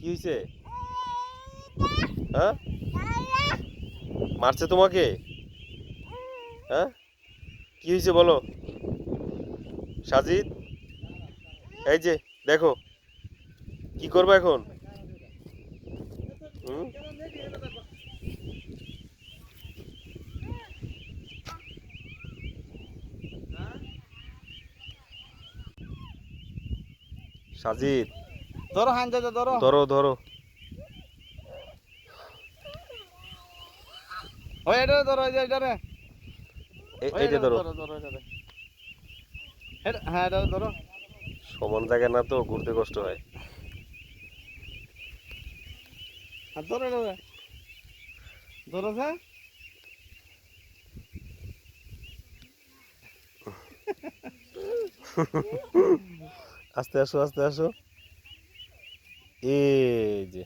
কি হয়েছে হ্যাঁ? মারছে তোমাকে? হ্যাঁ? কি হয়েছে বলো? সাজিদ? এই যে, দেখো। কি করব এখন? হুম? সাজিদ? ধরো হান যা ধরো। ধরো ধরো। ওই এটা ধরো এই এটা রে এইটা ধরো। হ্যাঁ এটা ধরো। সমান জায়গা না তো ঘুরতে কষ্ট হয়। ধরো এটা ধরো স্যার আস্তে আসো আস্তে আসো। এই যে